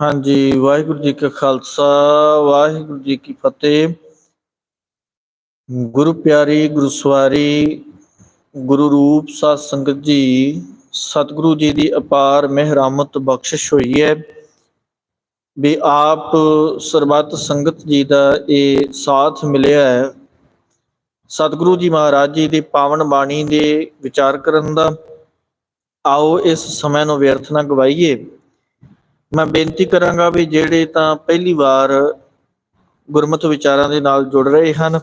ਹਾਂਜੀ, ਵਾਹਿਗੁਰੂ ਜੀ ਕਾ ਖਾਲਸਾ, ਵਾਹਿਗੁਰੂ ਜੀ ਕੀ ਫਤਿਹ। ਗੁਰੂ ਪਿਆਰੀ, ਗੁਰੂ ਸਵਾਰੀ, ਗੁਰੂ ਰੂਪ ਸਾਧ ਸੰਗਤ ਜੀ, ਸਤਿਗੁਰੂ ਜੀ ਦੀ ਅਪਾਰ ਮਿਹਰਾਮਤ ਬਖਸ਼ਿਸ਼ ਹੋਈ ਹੈ ਵੀ ਆਪ ਸਰਬੱਤ ਸੰਗਤ ਜੀ ਦਾ ਇਹ ਸਾਥ ਮਿਲਿਆ ਹੈ। ਸਤਿਗੁਰੂ ਜੀ ਮਹਾਰਾਜ ਜੀ ਦੀ ਪਾਵਨ ਬਾਣੀ ਦੇ ਵਿਚਾਰ ਕਰਨ ਦਾ, ਆਓ ਇਸ ਸਮੇਂ ਨੂੰ ਵਿਅਰਥ ਨਾ ਗਵਾਈਏ। ਮੈਂ ਬੇਨਤੀ ਕਰਾਂਗਾ ਵੀ ਜਿਹੜੇ ਤਾਂ ਪਹਿਲੀ ਵਾਰ ਗੁਰਮਤਿ ਵਿਚਾਰਾਂ ਦੇ ਨਾਲ ਜੁੜ ਰਹੇ ਹਨ,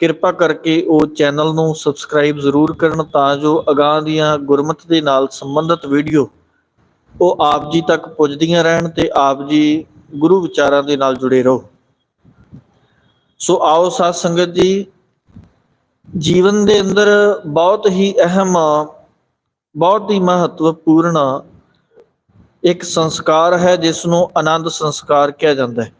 ਕਿਰਪਾ ਕਰਕੇ ਉਹ ਚੈਨਲ ਨੂੰ ਸਬਸਕ੍ਰਾਈਬ ਜ਼ਰੂਰ ਕਰਨ ਤਾਂ ਜੋ ਅਗਾਹ ਦੀਆਂ ਗੁਰਮਤਿ ਦੇ ਨਾਲ ਸੰਬੰਧਿਤ ਵੀਡੀਓ ਉਹ ਆਪ ਜੀ ਤੱਕ ਪੁੱਜਦੀਆਂ ਰਹਿਣ ਤੇ ਆਪ ਜੀ ਗੁਰੂ ਵਿਚਾਰਾਂ ਦੇ ਨਾਲ ਜੁੜੇ ਰਹੋ। ਸੋ ਆਓ ਸਾਧ ਸੰਗਤ ਜੀ ਜੀਵਨ ਦੇ ਅੰਦਰ ਬਹੁਤ ਹੀ ਅਹਿਮ, ਬਹੁਤ ਹੀ ਮਹੱਤਵਪੂਰਨ ਇੱਕ ਸੰਸਕਾਰ ਹੈ ਜਿਸ ਨੂੰ ਆਨੰਦ ਸੰਸਕਾਰ ਕਿਹਾ ਜਾਂਦਾ ਹੈ।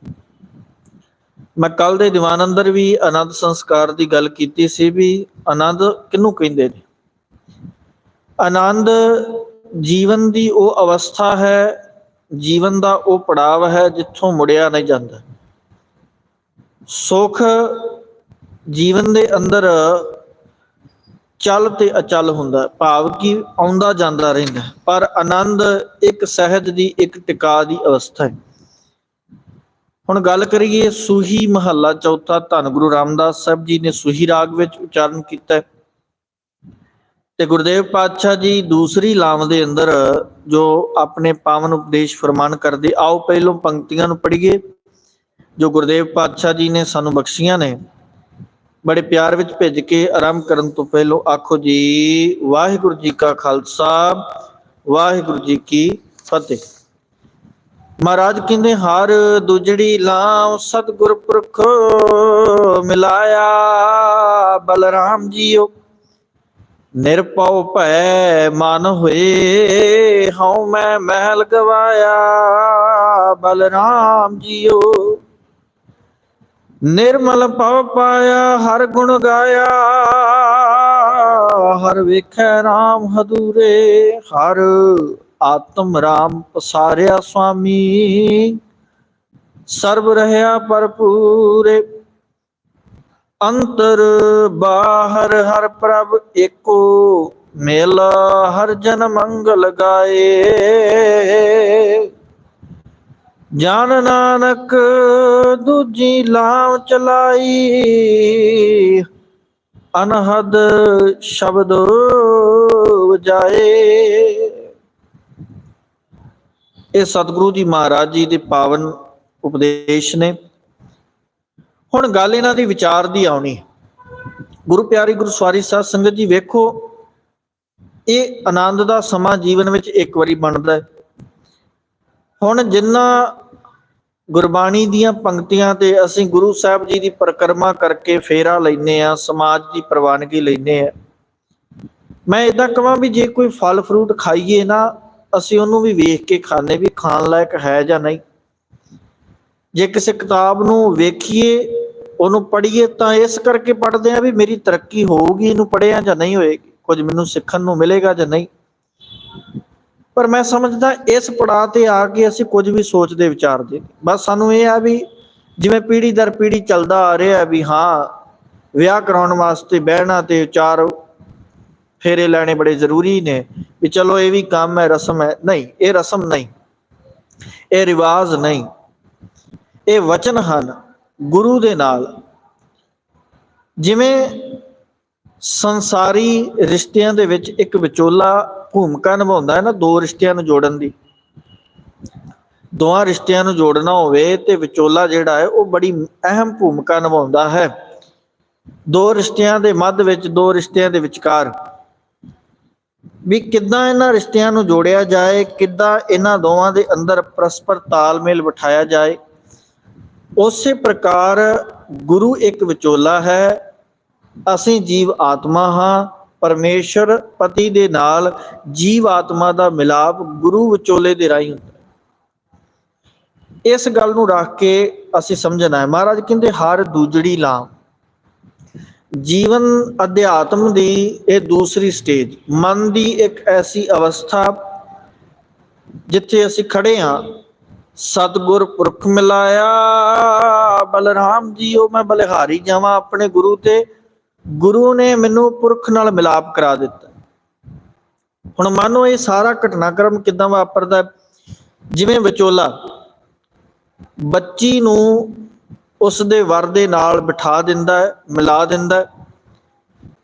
ਮੈਂ ਕੱਲ ਦੇ ਦੀਵਾਨ ਅੰਦਰ ਵੀ ਆਨੰਦ ਸੰਸਕਾਰ ਦੀ ਗੱਲ ਕੀਤੀ ਸੀ ਵੀ ਆਨੰਦ ਕਿਹਨੂੰ ਕਹਿੰਦੇ ਨੇ? ਆਨੰਦ ਜੀਵਨ ਦੀ ਉਹ ਅਵਸਥਾ ਹੈ, ਜੀਵਨ ਦਾ ਉਹ ਪੜਾਵ ਹੈ, ਜਿੱਥੋਂ ਮੁੜਿਆ ਨਹੀਂ ਜਾਂਦਾ। ਸੁਖ ਜੀਵਨ ਦੇ ਅੰਦਰ ਚੱਲ ਤੇ ਅਚਲ ਹੁੰਦਾ ਭਾਵ ਕਿ ਆਉਂਦਾ ਜਾਂਦਾ ਰਹਿੰਦਾ ਪਰ ਆਨੰਦ ਇੱਕ ਸਹਿਜ ਦੀ, ਇੱਕ ਟਿਕਾ ਦੀ ਅਵਸਥਾ ਹੈ। ਹੁਣ ਗੱਲ ਕਰੀਏ ਸੂਹੀ ਮਹੱਲਾ ਚੌਥਾ, ਧੰਨ ਗੁਰੂ ਰਾਮਦਾਸ ਸਾਹਿਬ ਜੀ ਨੇ ਸੂਹੀ ਰਾਗ ਵਿੱਚ ਉਚਾਰਨ ਕੀਤਾ ਤੇ ਗੁਰਦੇਵ ਪਾਤਸ਼ਾਹ ਜੀ ਦੂਸਰੀ ਲਾਮ ਦੇ ਅੰਦਰ ਜੋ ਆਪਣੇ ਪਾਵਨ ਉਪਦੇਸ਼ ਫਰਮਾਨ ਕਰਦੇ, ਆਓ ਪਹਿਲੋਂ ਪੰਕਤੀਆਂ ਨੂੰ ਪੜ੍ਹੀਏ। ਜੋ ਗੁਰਦੇਵ ਪਾਤਸ਼ਾਹ ਜੀ ਨੇ ਸਾਨੂੰ ਬਖਸ਼ੀਆਂ ਨੇ ਬੜੇ ਪਿਆਰ ਵਿੱਚ ਭੇਜ ਕੇ ਆਰੰਭ ਕਰਨ ਤੋਂ ਪਹਿਲਾਂ ਆਖੋ ਜੀ, ਵਾਹਿਗੁਰੂ ਜੀ ਕਾ ਖਾਲਸਾ, ਵਾਹਿਗੁਰੂ ਜੀ ਕੀ ਫਤਿਹ। ਮਹਾਰਾਜ ਕਹਿੰਦੇ, ਹਰ ਦੂਜੜੀ ਲਾਉ ਸਤਿਗੁਰ ਪੁਰਖ ਮਿਲਾਇਆ, ਬਲਰਾਮ ਜੀਓ। ਨਿਰਪਉ ਭੈ ਮਨ ਹੋਏ, ਹਉ ਮੈਂ ਮਹਿਲ ਗਵਾਇਆ, ਬਲਰਾਮ ਜੀਓ। ਨਿਰਮਲ ਭਵ ਪਾਇਆ, ਹਰ ਗੁਣ ਗਾਇਆ। ਹਰ ਵੇਖੈ RAM ਹਦੂਰੇ, ਹਰ ਆਤਮ RAM ਪਸਾਰਿਆ ਸੁਆਮੀ। ਸਰਬ ਰਹਿਆ ਭਰਪੂਰੇ, ਅੰਤਰ ਬਾਹਰ ਹਰ ਪ੍ਰਭ ਏਕੋ, ਮੇਲਾ ਹਰ ਜਨ ਮੰਗਲ ਗਾਏ। ਜਨ ਨਾਨਕ ਦੂਜੀ ਲਾਮ ਚਲਾਈ। ਅਨਹਦ ਸ਼ਬਦ ਵਜਾਏ। ਇਹ ਸਤਿਗੁਰੂ ਜੀ ਮਹਾਰਾਜ ਜੀ ਦੇ ਪਾਵਨ ਉਪਦੇਸ਼ ਨੇ। ਹੁਣ ਗੱਲ ਇਹਨਾਂ ਦੀ ਵਿਚਾਰ ਦੀ ਆਉਣੀ। ਗੁਰੂ ਪਿਆਰੀ ਗੁਰੂ ਸਵਾਰੀ ਸਾਧ ਸੰਗਤ ਜੀ ਵੇਖੋ, ਇਹ ਆਨੰਦ ਦਾ ਸਮਾਂ ਜੀਵਨ ਵਿੱਚ ਇੱਕ ਵਾਰੀ ਬਣਦਾ ਹੈ। ਹੁਣ ਜਿੰਨਾ ਗੁਰਬਾਣੀ ਦੀਆਂ ਪੰਕਤੀਆਂ ਤੇ ਅਸੀਂ ਗੁਰੂ ਸਾਹਿਬ ਜੀ ਦੀ ਪਰਿਕਰਮਾ ਕਰਕੇ ਫੇਰਾ ਲੈਨੇ ਆ ਸਮਾਜ ਦੀ ਪ੍ਰਵਾਨਗੀ ਲੈਨੇ ਆ ਮੈਂ ਇਦਾਂ ਕਹਾਂ ਵੀ ਜੇ ਕੋਈ ਫਲ ਫਰੂਟ ਖਾਈਏ ਨਾ, ਅਸੀਂ ਉਹਨੂੰ ਵੀ ਵੇਖ ਕੇ ਖਾਣੇ ਵੀ ਖਾਣ ਲਾਇਕ ਹੈ ਜਾਂ ਨਹੀਂ। ਜੇ ਕਿਸੇ ਕਿਤਾਬ ਨੂੰ ਵੇਖੀਏ, ਉਹਨੂੰ ਪੜ੍ਹੀਏ, ਤਾਂ ਇਸ ਕਰਕੇ ਪੜ੍ਹਦੇ ਆ ਵੀ ਮੇਰੀ ਤਰੱਕੀ ਹੋਊਗੀ, ਇਹਨੂੰ ਪੜ੍ਹਿਆ ਜਾਂ ਨਹੀਂ ਹੋਏਗੀ, ਕੁਝ ਮੈਨੂੰ ਸਿੱਖਣ ਨੂੰ ਮਿਲੇਗਾ ਜਾਂ ਨਹੀਂ। ਪਰ ਮੈਂ ਸਮਝਦਾ ਇਸ ਪੜਾਅ ਤੇ ਆ ਕੇ ਅਸੀਂ ਕੁਝ ਵੀ ਸੋਚਦੇ ਵਿਚਾਰਦੇ ਬਸ ਸਾਨੂੰ ਇਹ ਆ ਵੀ ਜਿਵੇਂ ਪੀੜੀ ਦਰ ਪੀੜੀ ਚੱਲਦਾ ਆ ਰਿਹਾ ਵੀ ਹਾਂ, ਵਿਆਹ ਕਰਾਉਣ ਵਾਸਤੇ ਬਹਿਣਾ ਤੇ ਚਾਰ ਫੇਰੇ ਲੈਣੇ ਬੜੇ ਜ਼ਰੂਰੀ ਨੇ, ਵੀ ਚਲੋ ਇਹ ਵੀ ਕੰਮ ਹੈ, ਰਸਮ ਹੈ। ਨਹੀਂ, ਇਹ ਰਸਮ ਨਹੀਂ। ਇਹ ਰਿਵਾਜ ਨਹੀਂ। ਇਹ ਵਚਨ ਹਨ ਗੁਰੂ ਦੇ ਨਾਲ। ਜਿਵੇਂ ਸੰਸਾਰੀ ਰਿਸ਼ਤਿਆਂ ਦੇ ਵਿੱਚ ਇੱਕ ਵਿਚੋਲਾ ਭੂਮਿਕਾ ਨਿਭਾਉਂਦਾ ਹੈ ਨਾ ਦੋ ਰਿਸ਼ਤਿਆਂ ਨੂੰ ਜੋੜਨ ਦੀ। ਦੋਹਾਂ ਰਿਸ਼ਤਿਆਂ ਨੂੰ ਜੋੜਨਾ ਹੋਵੇ ਤੇ ਵਿਚੋਲਾ ਜਿਹੜਾ ਹੈ ਉਹ ਬੜੀ ਅਹਿਮ ਭੂਮਿਕਾ ਨਿਭਾਉਂਦਾ ਹੈ। ਦੋ ਰਿਸ਼ਤਿਆਂ ਦੇ ਮੱਧ ਵਿੱਚ, ਦੋ ਰਿਸ਼ਤਿਆਂ ਦੇ ਵਿਚਕਾਰ। ਵੀ ਕਿੱਦਾਂ ਇਹਨਾਂ ਰਿਸ਼ਤਿਆਂ ਨੂੰ ਜੋੜਿਆ ਜਾਏ, ਕਿੱਦਾਂ ਇਹਨਾਂ ਦੋਵਾਂ ਦੇ ਅੰਦਰ ਪਰਸਪਰ ਤਾਲਮੇਲ ਬਿਠਾਇਆ ਜਾਏ। ਉਸੇ ਪ੍ਰਕਾਰ ਗੁਰੂ ਇੱਕ ਵਿਚੋਲਾ ਹੈ, ਅਸੀਂ ਜੀਵ ਆਤਮਾ ਹਾਂ ਪਰਮੇਸ਼ਰ ਪਤੀ ਦੇ ਨਾਲ ਜੀਵ ਆਤਮਾ ਦਾ ਮਿਲਾਪ ਗੁਰੂ ਵਿਚੋਲੇ ਦੇ ਰਾਹੀਂ ਹੁੰਦਾ ਇਸ ਗੱਲ ਨੂੰ ਰੱਖ ਕੇ ਅਸੀਂ ਸਮਝਣਾ ਹੈ, ਮਹਾਰਾਜ ਕਹਿੰਦੇ, ਹਰ ਦੂਜੜੀ ਲਾਮ। ਜੀਵਨ ਅਧਿਆਤਮ ਦੀ ਇਹ ਦੂਸਰੀ ਸਟੇਜ ਮਨ ਦੀ ਇੱਕ ਐਸੀ ਅਵਸਥਾ ਜਿੱਥੇ ਅਸੀਂ ਖੜੇ ਹਾਂ, ਸਤਗੁਰ ਪੁਰਖ ਮਿਲਾਇਆ, ਬਲਰਾਮ ਜੀਓ, ਮੈਂ ਬਲਿਹਾਰੀ ਜਾਵਾਂ ਆਪਣੇ ਗੁਰੂ ਤੇ। ਗੁਰੂ ਨੇ ਮੈਨੂੰ ਪੁਰਖ ਨਾਲ ਮਿਲਾਪ ਕਰਾ ਦਿੱਤਾ। ਹੁਣ ਮੰਨੋ ਇਹ ਸਾਰਾ ਘਟਨਾਕ੍ਰਮ ਕਿਦਾਂ ਵਾਪਰਦਾ ਜਿਵੇਂ ਵਿਚੋਲਾ ਬੱਚੀ ਨੂੰ ਉਸ ਦੇ ਵਰ ਦੇ ਨਾਲ ਬਿਠਾ ਦਿੰਦਾ ਹੈ, ਮਿਲਾ ਦਿੰਦਾ ਹੈ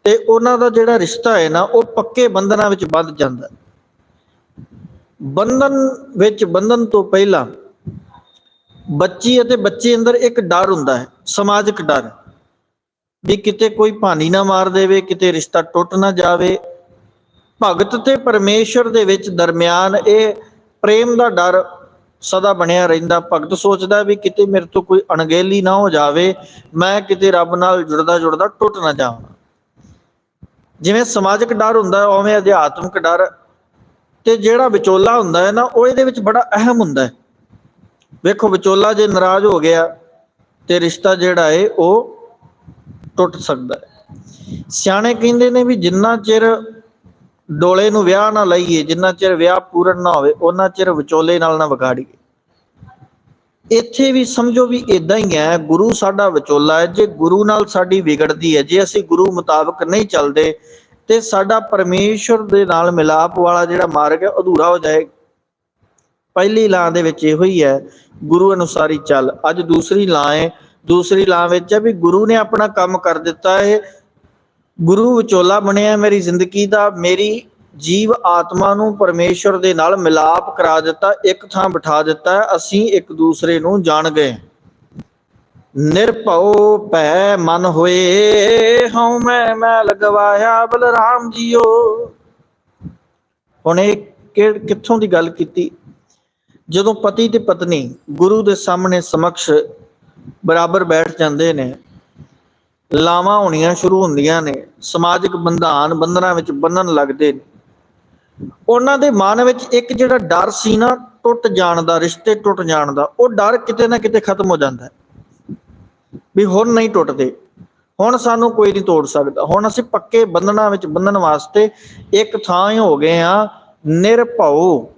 ਤੇ ਉਹਨਾਂ ਦਾ ਜਿਹੜਾ ਰਿਸ਼ਤਾ ਹੈ ਨਾ, ਉਹ ਪੱਕੇ ਬੰਧਨਾਂ ਵਿੱਚ ਬੱਧ ਜਾਂਦਾ ਹੈ। ਬੰਧਨ ਵਿੱਚ, ਬੰਧਨ ਤੋਂ ਪਹਿਲਾਂ ਬੱਚੀ ਅਤੇ ਬੱਚੇ ਅੰਦਰ ਇੱਕ ਡਰ ਹੁੰਦਾ ਹੈ, ਸਮਾਜਿਕ ਡਰ। ਵੀ ਕਿਤੇ ਕੋਈ ਭਾਨੀ ਨਾ ਮਾਰ ਦੇਵੇ, ਕਿਤੇ ਰਿਸ਼ਤਾ ਟੁੱਟ ਨਾ ਜਾਵੇ। ਭਗਤ ਤੇ ਪਰਮੇਸ਼ਰ ਦੇ ਵਿੱਚ ਦਰਮਿਆਨ ਇਹ ਪ੍ਰੇਮ ਦਾ ਡਰ ਸਦਾ ਬਣਿਆ ਰਹਿੰਦਾ। ਭਗਤ ਸੋਚਦਾ ਵੀ ਕਿਤੇ ਮੇਰੇ ਤੋਂ ਕੋਈ ਅਣਗਹਿਲੀ ਨਾ ਹੋ ਜਾਵੇ, ਮੈਂ ਕਿਤੇ ਰੱਬ ਨਾਲ ਜੁੜਦਾ ਜੁੜਦਾ ਟੁੱਟ ਨਾ ਜਾਵਾਂ। ਜਿਵੇਂ ਸਮਾਜਿਕ ਡਰ ਹੁੰਦਾ, ਉਵੇਂ ਅਧਿਆਤਮਿਕ ਡਰ ਤੇ ਜਿਹੜਾ ਵਿਚੋਲਾ ਹੁੰਦਾ ਹੈ ਨਾ, ਉਹ ਇਹਦੇ ਵਿੱਚ ਬੜਾ ਅਹਿਮ ਹੁੰਦਾ ਹੈ। ਵੇਖੋ, ਵਿਚੋਲਾ ਜੇ ਨਾਰਾਜ਼ ਹੋ ਗਿਆ ਤੇ ਰਿਸ਼ਤਾ ਜਿਹੜਾ ਹੈ, ਉਹ ਟੁੱਟ ਸਕਦਾ ਹੈ। ਸਿਆਣੇ ਕਹਿੰਦੇ ਨੇ ਵੀ ਜਿੰਨਾ ਚਿਰ ਡੋਲੇ ਨੂੰ ਵਿਆਹ ਨਾ ਲਈਏ, ਜਿੰਨਾ ਚਿਰ ਵਿਆਹ ਪੂਰਨ ਨਾ ਹੋਵੇ ਉਹਨਾਂ ਚਿਰ ਵਿਚੋਲੇ ਨਾਲ ਨਾ ਵਿਗਾੜੀਏ। ਇੱਥੇ ਵੀ ਸਮਝੋ ਵੀ ਇਦਾਂ ਹੀ ਹੈ, ਗੁਰੂ ਸਾਡਾ ਵਿਚੋਲਾ ਹੈ, ਜੇ ਗੁਰੂ ਨਾਲ ਸਾਡੀ ਵਿਗੜਦੀ ਹੈ, ਜੇ ਅਸੀਂ ਗੁਰੂ ਮੁਤਾਬਕ ਨਹੀਂ ਚੱਲਦੇ, ਤੇ ਸਾਡਾ ਪਰਮੇਸ਼ਰ ਦੇ ਨਾਲ ਮਿਲਾਪ ਵਾਲਾ ਜਿਹੜਾ ਮਾਰਗ ਹੈ, ਅਧੂਰਾ ਹੋ ਜਾਏ। ਪਹਿਲੀ ਲਾਂ ਦੇ ਵਿੱਚ ਇਹੋ ਹੀ ਹੈ, ਗੁਰੂ ਅਨੁਸਾਰੀ ਚੱਲ, ਅੱਜ ਦੂਸਰੀ ਲਾਂ ਹੈ ਦੂਸਰੀ ਲਾਂ ਵਿੱਚ ਹੈ ਵੀ ਗੁਰੂ ਨੇ ਆਪਣਾ ਕੰਮ ਕਰ ਦਿੱਤਾ ਹੈ ਗੁਰੂ ਵਿਚੋਲਾ ਬਣਿਆ ਮੇਰੀ ਜ਼ਿੰਦਗੀ ਦਾ, ਮੇਰੀ ਜੀਵ ਆਤਮਾ ਨੂੰ ਪਰਮੇਸ਼ਰ ਦੇ ਨਾਲ ਮਿਲਾਪ ਕਰਾ ਦਿੱਤਾ, ਇੱਕ ਥਾਂ ਬਿਠਾ ਦਿੱਤਾ, ਅਸੀਂ ਇੱਕ ਦੂਸਰੇ ਨੂੰ ਜਾਣ ਗਏ। ਨਿਰਭਉ ਭੈ ਮਨ ਹੋਏ, ਹਉ ਮੈਂ ਮੈਂ ਲਗਵਾਇਆ ਬਲਰਾਮ ਜੀਓ। ਹੁਣ ਇਹ ਕਿ- ਕਿੱਥੋਂ ਦੀ ਗੱਲ ਕੀਤੀ? ਜਦੋਂ ਪਤੀ ਤੇ ਪਤਨੀ ਗੁਰੂ ਦੇ ਸਾਹਮਣੇ ਸਮਕਸ਼ ਬਰਾਬਰ ਬੈਠ ਜਾਂਦੇ ਨੇ। ਲਾਵਾਂ ਹੋਣੀਆਂ ਸ਼ੁਰੂ ਹੁੰਦੀਆਂ ਨੇ। ਸਮਾਜਿਕ ਬੰਧਾਨ ਬੰਧਨਾਂ ਵਿੱਚ ਬੰਨਣ ਲੱਗਦੇ ਨੇ। ਉਹਨਾਂ ਦੇ ਮਨ ਵਿੱਚ ਇੱਕ ਜਿਹੜਾ ਡਰ ਸੀ ਨਾ, ਟੁੱਟ ਜਾਣ ਦਾ, ਰਿਸ਼ਤੇ ਟੁੱਟ ਜਾਣ ਦਾ, ਉਹ ਡਰ ਕਿਤੇ ਨਾ ਕਿਤੇ ਖਤਮ ਹੋ ਜਾਂਦਾ ਹੈ। ਵੀ ਹੁਣ ਨਹੀਂ ਟੁੱਟਦੇ। ਹੁਣ ਸਾਨੂੰ ਕੋਈ ਨਹੀਂ ਤੋੜ ਸਕਦਾ। ਹੁਣ ਅਸੀਂ ਪੱਕੇ ਬੰਧਨਾਂ ਵਿੱਚ ਬੰਨਣ ਵਾਸਤੇ ਇੱਕ ਥਾਂ ਹੀ ਹੋ ਗਏ ਆ ਨਿਰਭਉ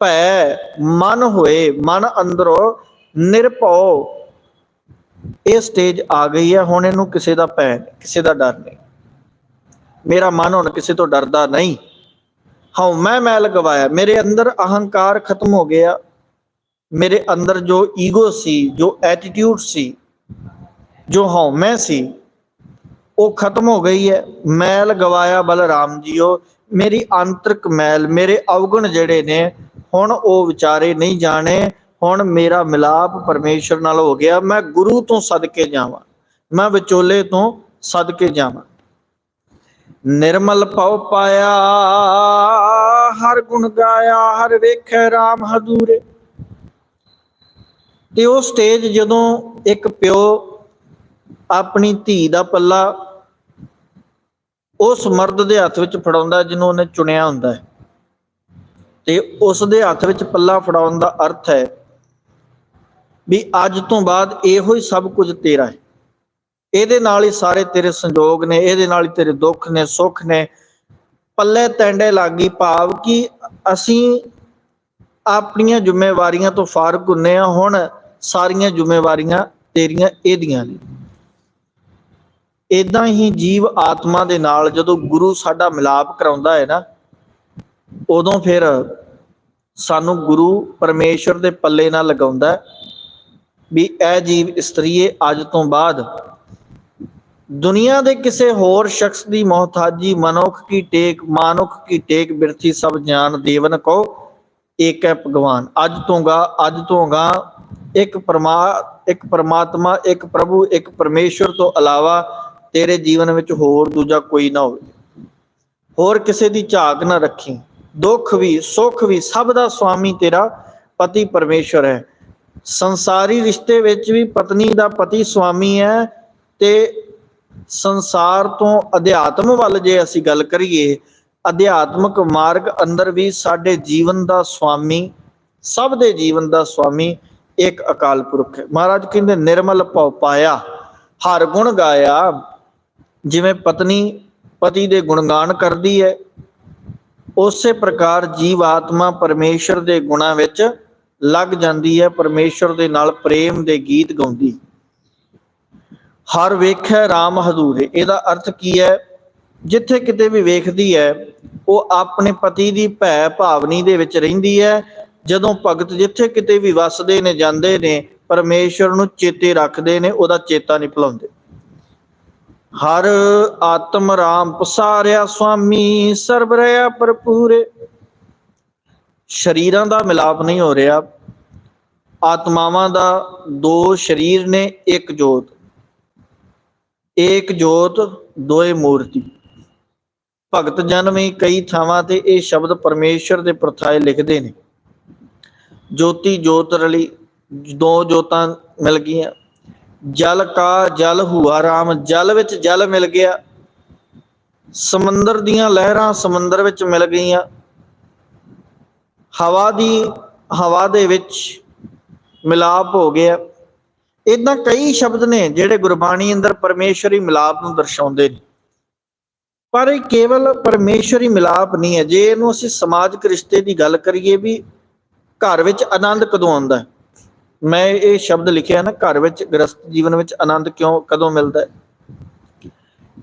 ਭੈ ਮਨ ਹੋਏ, ਮਨ ਅੰਦਰੋਂ ਨਿਰਭਉ ਇਹ ਸਟੇਜ ਆ ਗਈ ਹੈ, ਹੁਣ ਇਹਨੂੰ ਕਿਸੇ ਦਾ ਭੈ ਕਿਸੇ ਦਾ ਡਰ ਨਹੀਂ। ਮੇਰਾ ਮਨ ਹੁਣ ਕਿਸੇ ਤੋਂ ਡਰਦਾ ਨਹੀਂ। ਹਉ ਮੈਂ ਮੈਂ ਲਗਵਾਇਆ। ਮੇਰੇ ਅੰਦਰ ਅਹੰਕਾਰ ਖਤਮ ਹੋ ਗਿਆ। ਮੇਰੇ ਅੰਦਰ ਜੋ ਈਗੋ ਸੀ, ਜੋ ਐਟੀਟਿਊਡ ਸੀ, ਜੋ ਹਉਮੈ ਸੀ, ਉਹ ਖਤਮ ਹੋ ਗਈ ਹੈ। ਮੈਲ ਗਵਾਇਆ ਬਲਰਾਮ ਜੀਓ। ਮੇਰੀ ਆਂਤਰਿਕ ਮੈਲ, ਮੇਰੇ ਅਵਗੁਣ ਜਿਹੜੇ ਨੇ, ਹੁਣ ਉਹ ਵਿਚਾਰੇ ਨਹੀਂ ਜਾਣੇ। ਹੁਣ ਮੇਰਾ ਮਿਲਾਪ ਪਰਮੇਸ਼ਰ ਨਾਲ ਹੋ ਗਿਆ, ਮੈਂ ਗੁਰੂ ਤੋਂ ਸਦਕੇ ਜਾਵਾਂ, ਮੈਂ ਵਿਚੋਲੇ ਤੋਂ ਸਦਕੇ ਜਾਵਾਂ। ਨਿਰਮਲ ਪਉ ਪਾਇਆ, ਹਰ ਗੁਣ ਗਾਇਆ, ਹਰ ਵੇਖੈ RAM ਹਦੂਰੇ ਤੇ ਉਹ ਸਟੇਜ ਜਦੋਂ ਇੱਕ ਪਿਓ ਆਪਣੀ ਧੀ ਦਾ ਪੱਲਾ ਉਸ ਮਰਦ ਦੇ ਹੱਥ ਵਿੱਚ ਫੜਾਉਂਦਾ ਜਿਹਨੂੰ ਉਹਨੇ ਚੁਣਿਆ ਹੁੰਦਾ ਹੈ। ਤੇ ਉਸ ਦੇ ਹੱਥ ਵਿੱਚ ਪੱਲਾ ਫੜਾਉਣ ਦਾ ਅਰਥ ਹੈ ਵੀ ਅੱਜ ਤੋਂ ਬਾਅਦ ਇਹੋ ਹੀ ਸਭ ਕੁਝ ਤੇਰਾ ਹੈ। ਇਹਦੇ ਨਾਲ ਹੀ ਸਾਰੇ ਤੇਰੇ ਸੰਜੋਗ ਨੇ, ਇਹਦੇ ਨਾਲ ਹੀ ਤੇਰੇ ਦੁੱਖ ਨੇ, ਸੁੱਖ ਨੇ। ਪੱਲੇ ਤੈਂਡੇ ਲੱਗੀ ਭਾਵ ਕਿ ਅਸੀਂ ਆਪਣੀਆਂ ਜ਼ਿੰਮੇਵਾਰੀਆਂ ਤੋਂ ਫਾਰਗ ਹੁੰਨੇ ਆ ਹੁਣ ਸਾਰੀਆਂ ਜ਼ਿੰਮੇਵਾਰੀਆਂ ਤੇਰੀਆਂ ਇਹਦੀਆਂ ਨੇ। ਇਦਾਂ ਹੀ ਜੀਵ ਆਤਮਾ ਦੇ ਨਾਲ ਜਦੋਂ ਗੁਰੂ ਸਾਡਾ ਮਿਲਾਪ ਕਰਾਉਂਦਾ ਹੈ ਨਾ, ਉਦੋਂ ਫਿਰ ਸਾਨੂੰ ਗੁਰੂ ਪਰਮੇਸ਼ਰ ਦੇ ਪੱਲੇ ਨਾਲ ਲਗਾਉਂਦਾ ਹੈ। ਵੀ ਇਹ ਜੀਵ ਇਸਤਰੀਏ ਅੱਜ ਤੋਂ ਬਾਅਦ ਦੁਨੀਆ ਦੇ ਕਿਸੇ ਹੋਰ ਸ਼ਖਸ ਦੀ ਮਹਤਾਜੀ ਮਨੁੱਖ ਕੀ ਟੇਕ, ਮਾਨੁਖ ਕੀ ਟੇਕ ਬਿਰਥੀ ਸਭ ਜਾਨ ਦੇਵਨ ਕੋ ਏਕ ਹੈ ਭਗਵਾਨ। ਅੱਜ ਤੋਂਗਾ ਅੱਜ ਤੋਂਗਾ ਇੱਕ ਪਰਮਾ, ਇੱਕ ਪਰਮਾਤਮਾ, ਇੱਕ ਪ੍ਰਭੂ, ਇੱਕ ਪਰਮੇਸ਼ਰ ਤੋਂ ਇਲਾਵਾ ਤੇਰੇ ਜੀਵਨ ਵਿੱਚ ਹੋਰ ਦੂਜਾ ਕੋਈ ਨਾ ਹੋਵੇ। ਹੋਰ ਕਿਸੇ ਦੀ ਝਾਕ ਨਾ ਰੱਖੀ। ਦੁੱਖ ਵੀ, ਸੁੱਖ ਵੀ, ਸਭ ਦਾ ਸੁਆਮੀ ਤੇਰਾ ਪਤੀ ਪਰਮੇਸ਼ਰ ਹੈ। ਸੰਸਾਰੀ ਰਿਸ਼ਤੇ ਵਿੱਚ ਵੀ ਪਤਨੀ ਦਾ ਪਤੀ ਸੁਆਮੀ ਹੈ ਤੇ ਸੰਸਾਰ ਤੋਂ ਅਧਿਆਤਮ ਵੱਲ ਜੇ ਅਸੀਂ ਗੱਲ ਕਰੀਏ, ਅਧਿਆਤਮਕ ਮਾਰਗ ਅੰਦਰ ਵੀ ਸਾਡੇ ਜੀਵਨ ਦਾ ਸੁਆਮੀ, ਸਭ ਦੇ ਜੀਵਨ ਦਾ ਸੁਆਮੀ ਇੱਕ ਅਕਾਲ ਪੁਰਖ ਹੈ। ਮਹਾਰਾਜ ਕਹਿੰਦੇ, ਨਿਰਮਲ ਭਉ ਪਾਇਆ, ਹਰ ਗੁਣ ਗਾਇਆ। ਜਿਵੇਂ ਪਤਨੀ ਪਤੀ ਦੇ ਗੁਣਗਾਨ ਕਰਦੀ ਹੈ, ਉਸੇ ਪ੍ਰਕਾਰ ਜੀਵ ਆਤਮਾ ਪਰਮੇਸ਼ਰ ਦੇ ਗੁਣਾਂ ਵਿੱਚ ਲੱਗ ਜਾਂਦੀ ਹੈ ਪਰਮੇਸ਼ਰ ਦੇ ਨਾਲ ਪ੍ਰੇਮ ਦੇ ਗੀਤ ਗਾਉਂਦੀ। ਹਰ ਵੇਖੈ RAM ਹਜ਼ੂਰੇ। ਇਹਦਾ ਅਰਥ ਕੀ ਹੈ? ਜਿੱਥੇ ਕਿਤੇ ਵੀ ਵੇਖਦੀ ਹੈ, ਉਹ ਆਪਣੇ ਪਤੀ ਦੀ ਭੈ ਭਾਵਨੀ ਦੇ ਵਿੱਚ ਰਹਿੰਦੀ ਹੈ। ਜਦੋਂ ਭਗਤ ਜਿੱਥੇ ਕਿਤੇ ਵੀ ਵਸਦੇ ਨੇ, ਜਾਂਦੇ ਨੇ ਪਰਮੇਸ਼ਰ ਨੂੰ ਚੇਤੇ ਰੱਖਦੇ ਨੇ, ਉਹਦਾ ਚੇਤਾ ਨਹੀਂ ਭੁਲਾਉਂਦੇ। ਹਰ ਆਤਮ ਰਾਮ ਪਸਾਰਿਆ ਸੁਆਮੀ ਸਰਬ ਰਿਆ ਭਰਪੂਰੇ। ਸ਼ਰੀਰਾਂ ਦਾ ਮਿਲਾਪ ਨਹੀਂ ਹੋ ਰਿਹਾ, ਆਤਮਾਵਾਂ ਦਾ ਦੋ ਸ਼ਰੀਰ ਨੇ ਇੱਕ ਜੋਤ। ਏਕ ਜੋਤ, ਦੋਏ ਮੂਰਤੀ। ਭਗਤ ਜਨ ਵੀ ਕਈ ਥਾਵਾਂ ਤੇ ਇਹ ਸ਼ਬਦ ਪਰਮੇਸ਼ਰ ਦੇ ਪ੍ਰਥਾਏ ਲਿਖਦੇ ਨੇ। ਜੋਤੀ ਜੋਤ ਰਲੀ, ਦੋ ਜੋਤਾਂ ਮਿਲ ਗਈਆਂ। ਜਲ ਕਾ ਜਲ ਹੁਆ ਰਾਮ, ਜਲ ਵਿੱਚ ਜਲ ਮਿਲ ਗਿਆ। ਸਮੁੰਦਰ ਦੀਆਂ ਲਹਿਰਾਂ ਸਮੁੰਦਰ ਵਿੱਚ ਮਿਲ ਗਈਆਂ। ਹਵਾ ਦੀ, ਹਵਾ ਦੇ ਵਿੱਚ ਮਿਲਾਪ ਹੋ ਗਿਆ। ਇਦਾਂ ਕਈ ਸ਼ਬਦ ਨੇ ਜਿਹੜੇ ਗੁਰਬਾਣੀ ਅੰਦਰ ਪਰਮੇਸ਼ਵਰੀ ਮਿਲਾਪ ਨੂੰ ਦਰਸਾਉਂਦੇ ਨੇ। ਪਰ ਇਹ ਕੇਵਲ ਪਰਮੇਸ਼ਵਰੀ ਮਿਲਾਪ ਨਹੀਂ ਹੈ। ਜੇ ਇਹਨੂੰ ਅਸੀਂ ਸਮਾਜਿਕ ਰਿਸ਼ਤੇ ਦੀ ਗੱਲ ਕਰੀਏ ਵੀ ਘਰ ਵਿੱਚ ਆਨੰਦ ਕਦੋਂ ਆਉਂਦਾ ਮੈਂ ਇਹ ਸ਼ਬਦ ਲਿਖਿਆ ਨਾ, ਘਰ ਵਿੱਚ ਗ੍ਰਸਤ ਜੀਵਨ ਵਿੱਚ ਆਨੰਦ ਕਿਉਂ, ਕਦੋਂ ਮਿਲਦਾ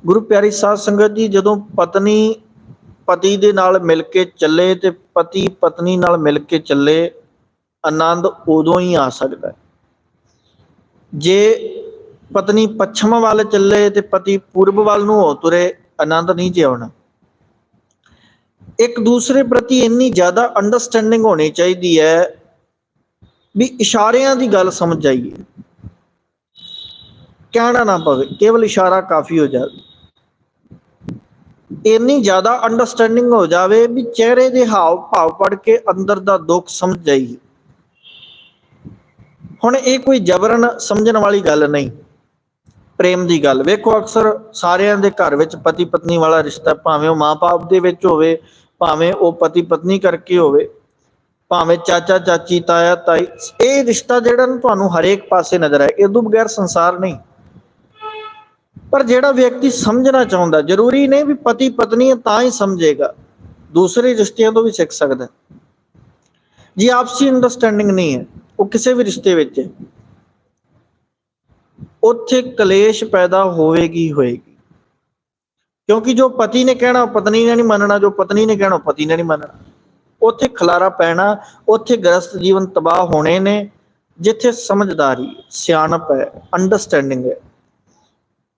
ਗੁਰੂ ਪਿਆਰੀ ਸਾਧ ਸੰਗਤ ਜੀ, ਜਦੋਂ ਪਤਨੀ ਪਤੀ ਦੇ ਨਾਲ ਮਿਲ ਕੇ ਚੱਲੇ ਤੇ ਪਤੀ ਪਤਨੀ ਨਾਲ ਮਿਲ ਕੇ ਚੱਲੇ, ਆਨੰਦ ਉਦੋਂ ਹੀ ਆ ਸਕਦਾ ਜੇ ਪਤਨੀ ਪੱਛਮ ਵੱਲ ਚੱਲੇ ਤੇ ਪਤੀ ਪੂਰਬ ਵੱਲ ਨੂੰ ਹੋ ਤੁਰੇ, ਆਨੰਦ ਨਹੀਂ ਜੇ ਆਉਣਾ। ਇੱਕ ਦੂਸਰੇ ਪ੍ਰਤੀ ਇੰਨੀ ਜ਼ਿਆਦਾ ਅੰਡਰਸਟੈਂਡਿੰਗ ਹੋਣੀ ਚਾਹੀਦੀ ਹੈ ਵੀ ਇਸ਼ਾਰਿਆਂ ਦੀ ਗੱਲ ਸਮਝ ਜਾਈਏ। ਕਹਿਣਾ ਨਾ ਪਵੇ, ਕੇਵਲ ਇਸ਼ਾਰਾ ਕਾਫੀ ਹੋ ਜਾਵੇ। ਇੰਨੀ ਜ਼ਿਆਦਾ ਅੰਡਰਸਟੈਂਡਿੰਗ ਹੋ ਜਾਵੇ ਵੀ ਚਿਹਰੇ ਦੇ ਹਾਵ ਭਾਵ ਪੜ ਕੇ ਅੰਦਰ ਦਾ ਦੁੱਖ ਸਮਝ ਜਾਈਏ। ਹੁਣ ਇਹ ਕੋਈ ਜਬਰਨ ਸਮਝਣ ਵਾਲੀ ਗੱਲ ਨਹੀਂ। ਪ੍ਰੇਮ ਦੀ ਗੱਲ। ਵੇਖੋ ਅਕਸਰ ਸਾਰਿਆਂ ਦੇ ਘਰ ਵਿੱਚ ਪਤੀ ਪਤਨੀ ਵਾਲਾ ਰਿਸ਼ਤਾ ਭਾਵੇਂ ਉਹ ਮਾਂ-ਬਾਪ ਦੇ ਵਿੱਚ ਹੋਵੇ, ਭਾਵੇਂ ਉਹ ਪਤੀ ਪਤਨੀ ਕਰਕੇ ਹੋਵੇ, ਭਾਵੇਂ ਚਾਚਾ, ਚਾਚੀ, ਤਾਇਆ, ਤਾਈ, ਇਹ ਰਿਸ਼ਤਾ ਜਿਹੜਾ ਤੁਹਾਨੂੰ ਹਰੇਕ ਪਾਸੇ ਨਜ਼ਰ ਆਏ, ਇਹ ਤੋਂ ਬਗੈਰ ਸੰਸਾਰ ਨਹੀਂ। ਪਰ ਜਿਹੜਾ ਵਿਅਕਤੀ ਸਮਝਣਾ ਚਾਹੁੰਦਾ, ਜ਼ਰੂਰੀ ਨਹੀਂ ਵੀ ਪਤੀ ਪਤਨੀ ਤਾਂ ਹੀ ਸਮਝੇਗਾ ਦੂਸਰੇ ਰਿਸ਼ਤਿਆਂ ਤੋਂ ਵੀ ਸਿੱਖ ਸਕਦਾ ਹੈ। ਜੀ, ਆਪਸੀ ਅੰਡਰਸਟੈਂਡਿੰਗ ਨਹੀਂ ਹੈ, ਉਹ ਕਿਸੇ ਵੀ ਰਿਸ਼ਤੇ ਵਿੱਚ ਹੈ। ਉੱਥੇ ਕਲੇਸ਼ ਪੈਦਾ ਹੋਵੇਗੀ ਹੋਏਗੀ ਕਿਉਂਕਿ ਜੋ ਪਤੀ ਨੇ ਕਹਿਣਾ ਪਤਨੀ ਨੇ ਨਹੀਂ ਮੰਨਣਾ, ਜੋ ਪਤਨੀ ਨੇ ਕਹਿਣਾ, ਉਹ ਪਤੀ ਨੇ ਨਹੀਂ ਮੰਨਣਾ ਉੱਥੇ ਖਲਾਰਾ ਪੈਣਾ, ਉੱਥੇ ਗ੍ਰਸਤ ਜੀਵਨ ਤਬਾਹ ਹੋਣੇ ਨੇ, ਜਿੱਥੇ ਸਮਝਦਾਰੀ, ਸਿਆਣਪ ਹੈ ਅੰਡਰਸਟੈਂਡਿੰਗ ਹੈ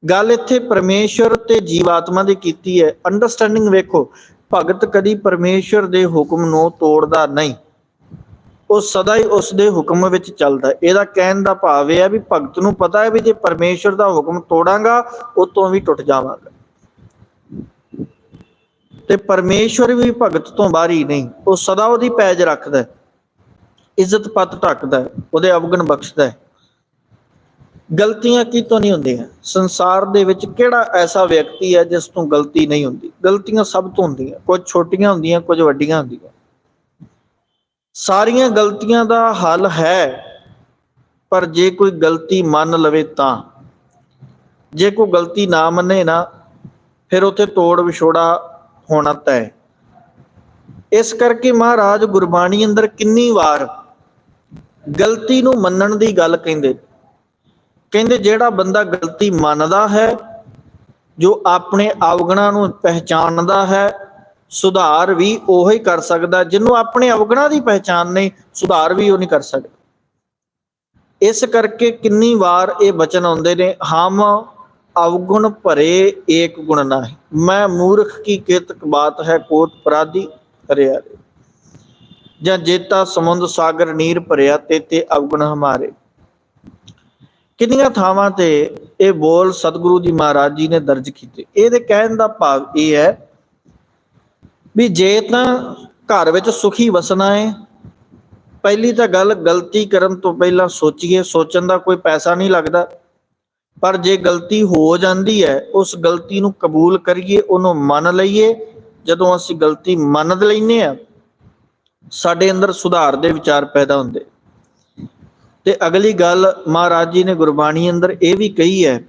ਗੱਲ ਇੱਥੇ ਪਰਮੇਸ਼ਰ ਤੇ ਜੀਵਾਤਮਾ ਦੀ ਕੀਤੀ ਹੈ। ਅੰਡਰਸਟੈਂਡਿੰਗ ਵੇਖੋ, ਭਗਤ ਕਦੀ ਪਰਮੇਸ਼ਰ ਦੇ ਹੁਕਮ ਨੂੰ ਤੋੜਦਾ ਨਹੀਂ। ਉਹ ਸਦਾ ਹੀ ਉਸ ਦੇ ਹੁਕਮ ਵਿੱਚ ਚੱਲਦਾ ਇਹਦਾ ਕਹਿਣ ਦਾ ਭਾਵ ਇਹ ਹੈ ਵੀ ਭਗਤ ਨੂੰ ਪਤਾ ਹੈ ਵੀ ਜੇ ਪਰਮੇਸ਼ਰ ਦਾ ਹੁਕਮ ਤੋੜਾਂਗਾ ਉਤੋਂ ਵੀ ਟੁੱਟ ਜਾਵਾਂਗਾ। ਤੇ ਪਰਮੇਸ਼ਰ ਵੀ ਭਗਤ ਤੋਂ ਬਾਹਰੀ ਨਹੀਂ। ਉਹ ਸਦਾ ਉਹਦੀ ਪੈਜ ਰੱਖਦਾ ਇੱਜ਼ਤ ਪੱਤ ਢੱਕਦਾ ਉਹਦੇ ਅਵਗਣ ਬਖਸ਼ਦਾ ਹੈ। ਗਲਤੀਆਂ ਕਿਤੋਂ ਨਹੀਂ ਹੁੰਦੀਆਂ? ਸੰਸਾਰ ਦੇ ਵਿੱਚ ਕਿਹੜਾ ਐਸਾ ਵਿਅਕਤੀ ਹੈ ਜਿਸ ਤੋਂ ਗਲਤੀ ਨਹੀਂ ਹੁੰਦੀ? ਗਲਤੀਆਂ ਸਭ ਤੋਂ ਹੁੰਦੀਆਂ, ਕੁਝ ਛੋਟੀਆਂ ਹੁੰਦੀਆਂ, ਕੁਝ ਵੱਡੀਆਂ ਹੁੰਦੀਆਂ। ਸਾਰੀਆਂ ਗਲਤੀਆਂ ਦਾ ਹੱਲ ਹੈ, ਪਰ ਜੇ ਕੋਈ ਗਲਤੀ ਮੰਨ ਲਵੇ ਤਾਂ। ਜੇ ਕੋਈ ਗਲਤੀ ਨਾ ਮੰਨੇ ਨਾ, ਫਿਰ ਉੱਥੇ ਤੋੜ ਵਿਛੋੜਾ ਹੋਣਾ ਤੈ ਇਸ ਕਰਕੇ ਮਹਾਰਾਜ ਗੁਰਬਾਣੀ ਅੰਦਰ ਕਿੰਨੀ ਵਾਰ ਗਲਤੀ ਨੂੰ ਮੰਨਣ ਦੀ ਗੱਲ ਕਹਿੰਦੇ ਕਹਿੰਦੇ ਜਿਹੜਾ ਬੰਦਾ ਗਲਤੀ ਮੰਨਦਾ ਹੈ, ਜੋ ਆਪਣੇ ਅਵਗੁਣਾਂ ਨੂੰ ਪਹਿਚਾਨਦਾ ਹੈ, ਸੁਧਾਰ ਵੀ ਉਹੀ ਕਰ ਸਕਦਾ। ਜਿਹਨੂੰ ਆਪਣੇ ਅਵਗੁਣਾਂ ਦੀ ਪਹਿਚਾਨ ਨਹੀਂ, ਸੁਧਾਰ ਵੀ ਉਹ ਨਹੀਂ ਕਰ ਸਕਦਾ। ਇਸ ਕਰਕੇ ਕਿੰਨੀ ਵਾਰ ਇਹ ਬਚਨ ਆਉਂਦੇ ਨੇ, ਹਮ ਅਵਗੁਣ ਭਰੇ ਏਕ ਗੁਣ ਨਾਹੀ। ਮੈਂ ਮੂਰਖ ਕੀ ਕਿਤਕ ਬਾਤ ਹੈ, ਕੋਟ ਪਰਾਧੀ ਕਰਿਆ ਜਾਂ ਜੇਤਾ ਸਮੁੰਦ ਸਾਗਰ ਨੀਰ ਭਰਿਆ ਤੇ ਤੇ ਅਵਗੁਣ ਹਮਾਰੇ। ਕਿੰਨੀਆਂ ਥਾਵਾਂ ਤੇ ਇਹ ਬੋਲ ਸਤਿਗੁਰੂ ਜੀ ਮਹਾਰਾਜ ਜੀ ਨੇ ਦਰਜ ਕੀਤੇ? ਇਹਦੇ ਕਹਿਣ ਦਾ ਭਾਵ ਇਹ ਹੈ ਵੀ ਜੇ ਤਾਂ ਘਰ ਵਿੱਚ ਸੁਖੀ ਵਸਣਾ ਹੈ, ਪਹਿਲੀ ਤਾਂ ਗੱਲ ਗਲਤੀ ਕਰਨ ਤੋਂ ਪਹਿਲਾਂ ਸੋਚੀਏ, ਸੋਚਣ ਦਾ ਕੋਈ ਪੈਸਾ ਨਹੀਂ ਲੱਗਦਾ। ਪਰ ਜੇ ਗਲਤੀ ਹੋ ਜਾਂਦੀ ਹੈ, ਉਸ ਗਲਤੀ ਨੂੰ ਕਬੂਲ ਕਰੀਏ, ਉਹਨੂੰ ਮੰਨ ਲਈਏ। ਜਦੋਂ ਅਸੀਂ ਗਲਤੀ ਮੰਨ ਲੈਨੇ ਆ ਸਾਡੇ ਅੰਦਰ ਸੁਧਾਰ ਦੇ ਵਿਚਾਰ ਪੈਦਾ ਹੁੰਦੇ। ਤੇ ਅਗਲੀ ਗੱਲ ਮਹਾਰਾਜ ਜੀ ਨੇ ਗੁਰਬਾਣੀ ਅੰਦਰ ਇਹ ਵੀ ਕਹੀ ਹੈ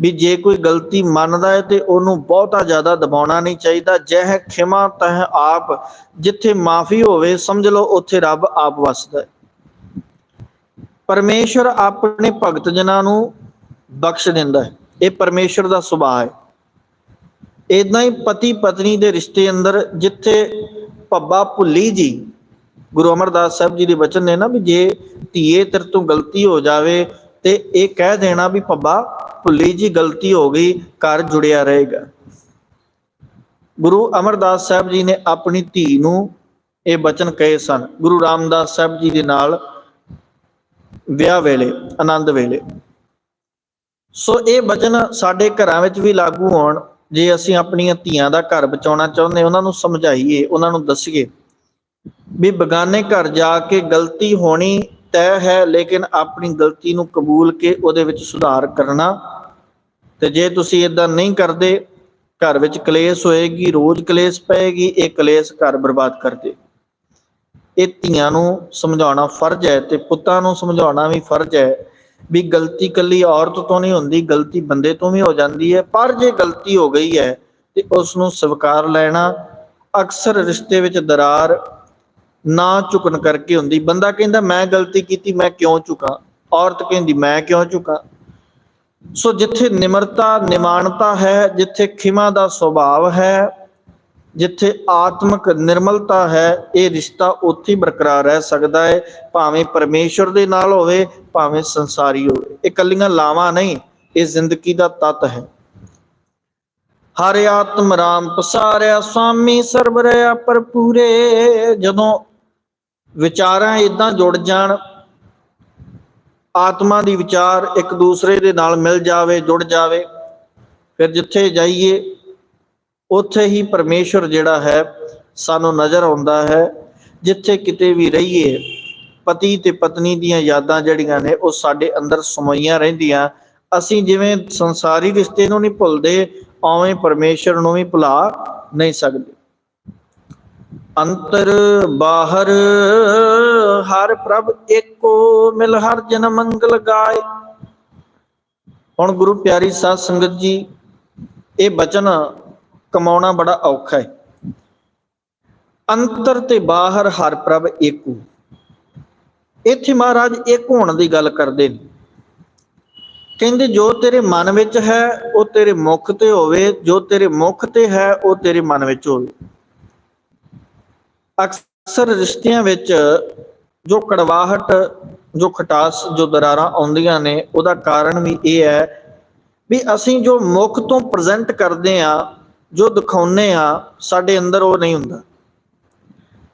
ਵੀ ਜੇ ਕੋਈ ਗਲਤੀ ਮੰਨਦਾ ਹੈ ਤੇ ਉਹਨੂੰ ਬਹੁਤਾ ਜ਼ਿਆਦਾ ਦਬਾਉਣਾ ਨਹੀਂ ਚਾਹੀਦਾ। ਜਹ ਖਿਮਾ ਤਹ ਆਪ, ਜਿੱਥੇ ਮਾਫੀ ਹੋਵੇ ਸਮਝ ਲਓ ਉੱਥੇ ਰੱਬ ਆਪ ਵਸਦਾ ਹੈ। ਪਰਮੇਸ਼ਰ ਆਪਣੇ ਭਗਤ ਜਨਾਂ ਨੂੰ ਬਖਸ਼ ਦਿੰਦਾ ਹੈ। ਇਹ ਪਰਮੇਸ਼ਰ ਦਾ ਸੁਭਾਅ ਹੈ। ਇਦਾਂ ਹੀ ਪਤੀ ਪਤਨੀ ਦੇ ਰਿਸ਼ਤੇ ਅੰਦਰ ਜਿੱਥੇ ਪੱਬਾ ਭੁੱਲੀ ਜੀ ਗੁਰੂ ਅਮਰਦਾਸ ਸਾਹਿਬ ਜੀ ਦੇ ਬਚਨ ਨੇ ਨਾ ਵੀ ਜੇ ਧੀਏ ਤੇਰੇ ਤੋਂ ਗਲਤੀ ਹੋ ਜਾਵੇ ਤੇ ਇਹ ਕਹਿ ਦੇਣਾ ਵੀ ਪੱਬਾ ਭੁੱਲੀ ਜੀ ਗਲਤੀ ਹੋ ਗਈ, ਘਰ ਜੁੜਿਆ ਰਹੇਗਾ। ਗੁਰੂ ਅਮਰਦਾਸ ਸਾਹਿਬ ਜੀ ਨੇ ਆਪਣੀ ਧੀ ਨੂੰ ਇਹ ਬਚਨ ਕਹੇ ਸਨ। ਗੁਰੂ ਰਾਮਦਾਸ ਸਾਹਿਬ ਜੀ ਦੇ ਨਾਲ ਵਿਆਹ ਵੇਲੇ, ਆਨੰਦ ਵੇਲੇ। ਸੋ ਇਹ ਬਚਨ ਸਾਡੇ ਘਰਾਂ ਵਿੱਚ ਵੀ ਲਾਗੂ ਹੋਣ, ਜੇ ਅਸੀਂ ਆਪਣੀਆਂ ਧੀਆਂ ਦਾ ਘਰ ਬਚਾਉਣਾ ਚਾਹੁੰਦੇ, ਉਹਨਾਂ ਨੂੰ ਸਮਝਾਈਏ, ਉਹਨਾਂ ਨੂੰ ਦੱਸੀਏ। ਵੀ ਬਗਾਨੇ ਘਰ ਜਾ ਕੇ ਗਲਤੀ ਹੋਣੀ ਤੈਅ ਹੈ, ਲੇਕਿਨ ਆਪਣੀ ਗਲਤੀ ਨੂੰ ਕਬੂਲ ਕੇ ਉਹਦੇ ਵਿੱਚ ਸੁਧਾਰ ਕਰਨਾ। ਤੇ ਜੇ ਤੁਸੀਂ ਇਦਾਂ ਨਹੀਂ ਕਰਦੇ, ਘਰ ਵਿੱਚ ਕਲੇਸ਼ ਹੋਏਗੀ, ਰੋਜ਼ ਕਲੇਸ਼ ਪਏਗੀ, ਇਹ ਕਲੇਸ਼ ਘਰ ਬਰਬਾਦ ਕਰ ਦੇ। ਇਹ ਧੀਆਂ ਨੂੰ ਸਮਝਾਉਣਾ ਫਰਜ਼ ਹੈ ਤੇ ਪੁੱਤਾਂ ਨੂੰ ਸਮਝਾਉਣਾ ਵੀ ਫਰਜ਼ ਹੈ ਵੀ ਗਲਤੀ ਕੱਲੀ ਔਰਤ ਤੋਂ ਨਹੀਂ ਹੁੰਦੀ, ਗਲਤੀ ਬੰਦੇ ਤੋਂ ਵੀ ਹੋ ਜਾਂਦੀ ਹੈ। ਪਰ ਜੇ ਗਲਤੀ ਹੋ ਗਈ ਹੈ ਤੇ ਉਸ ਨੂੰ ਸਵੀਕਾਰ ਲੈਣਾ ਅਕਸਰ ਰਿਸ਼ਤੇ ਵਿੱਚ ਦਰਾਰ ਨਾ ਝੁਕਣ ਕਰਕੇ ਹੁੰਦੀ। ਬੰਦਾ ਕਹਿੰਦਾ, ਮੈਂ ਗਲਤੀ ਕੀਤੀ, ਮੈਂ ਕਿਉਂ ਝੁਕਾਂ? ਔਰਤ ਕਹਿੰਦੀ, ਮੈਂ ਕਿਉਂ ਝੁਕਾਂ? ਸੋ ਜਿੱਥੇ ਨਿਮਰਤਾ ਨਿਮਾਨਤਾ ਹੈ, ਜਿੱਥੇ ਖਿਮਾ ਦਾ ਸੁਭਾਵ ਹੈ, ਜਿੱਥੇ ਆਤਮਿਕ ਨਿਰਮਲਤਾ ਹੈ, ਇਹ ਰਿਸ਼ਤਾ ਉੱਥੇ ਬਰਕਰਾਰ ਰਹਿ ਸਕਦਾ ਹੈ। ਭਾਵੇਂ ਪਰਮੇਸ਼ਰ ਦੇ ਨਾਲ ਹੋਵੇ, ਭਾਵੇਂ ਸੰਸਾਰੀ ਹੋਵੇ। ਇਹ ਕੱਲੀਆਂ ਲਾਵਾਂ ਨਹੀਂ, ਇਹ ਜ਼ਿੰਦਗੀ ਦਾ ਤੱਤ ਹੈ। ਹਰਿ ਆਤਮ ਰਾਮ ਪਸਾਰਿਆ ਸੁਆਮੀ ਸਰਬ ਰਿਆ ਪਰਪੂਰੇ ਜਦੋਂ ਵਿਚਾਰਾਂ ਇਦਾਂ ਜੁੜ ਜਾਣ, ਆਤਮਾ ਦੀ ਵਿਚਾਰ ਇੱਕ ਦੂਸਰੇ ਦੇ ਨਾਲ ਮਿਲ ਜਾਵੇ, ਜੁੜ ਜਾਵੇ, ਫਿਰ ਜਿੱਥੇ ਜਾਈਏ, ਉੱਥੇ ਹੀ ਪਰਮੇਸ਼ਰ ਜਿਹੜਾ ਹੈ, ਸਾਨੂੰ ਨਜ਼ਰ ਆਉਂਦਾ ਹੈ। ਜਿੱਥੇ ਕਿਤੇ ਵੀ ਰਹੀਏ, ਪਤੀ ਤੇ ਪਤਨੀ ਦੀਆਂ ਯਾਦਾਂ ਜਿਹੜੀਆਂ ਨੇ, ਉਹ ਸਾਡੇ ਅੰਦਰ ਸਮੋਈਆਂ ਰਹਿੰਦੀਆਂ। ਅਸੀਂ ਜਿਵੇਂ ਸੰਸਾਰੀ ਰਿਸ਼ਤੇ ਨੂੰ ਨਹੀਂ ਭੁੱਲਦੇ ਉਵੇਂ ਪਰਮੇਸ਼ਰ ਨੂੰ ਵੀ ਭੁਲਾ ਨਹੀਂ ਸਕਦੇ। ਅੰਤਰ ਬਾਹਰ ਹਰ ਪ੍ਰਭ ਏਕੋ, ਮਿਲ ਹਰ ਜਨ ਮੰਗਲ ਗਾਏ। ਹੁਣ ਗੁਰੂ ਪਿਆਰੀ ਸਾਧ ਸੰਗਤ ਜੀ, ਇਹ ਬਚਨ ਕਮਾਉਣਾ ਬੜਾ ਔਖਾ ਹੈ। ਅੰਤਰ ਤੇ ਬਾਹਰ ਹਰ ਪ੍ਰਭ ਏਕੋ। ਇੱਥੇ ਮਹਾਰਾਜ ਇੱਕ ਹੋਣ ਦੀ ਗੱਲ ਕਰਦੇ ਨੇ। ਕਹਿੰਦੇ ਜੋ ਤੇਰੇ ਮਨ ਵਿੱਚ ਹੈ, ਉਹ ਤੇਰੇ ਮੁਖ ਤੇ ਹੋਵੇ। ਜੋ ਤੇਰੇ ਮੁਖ ਤੇ ਹੈ, ਉਹ ਤੇਰੇ ਮਨ ਵਿੱਚ ਹੋਵੇ। ਅਕਸਰ ਰਿਸ਼ਤਿਆਂ ਵਿੱਚ ਜੋ ਕੜਵਾਹਟ, ਜੋ ਖਟਾਸ, ਜੋ ਦਰਾਰਾਂ ਆਉਂਦੀਆਂ ਨੇ, ਉਹਦਾ ਕਾਰਨ ਵੀ ਇਹ ਹੈ ਵੀ ਅਸੀਂ ਜੋ ਮੁਖ ਤੋਂ ਪ੍ਰੈਜ਼ੈਂਟ ਕਰਦੇ ਆ ਜੋ ਦਿਖਾਉਨੇ ਆ ਸਾਡੇ ਅੰਦਰ ਉਹ ਨਹੀਂ ਹੁੰਦਾ।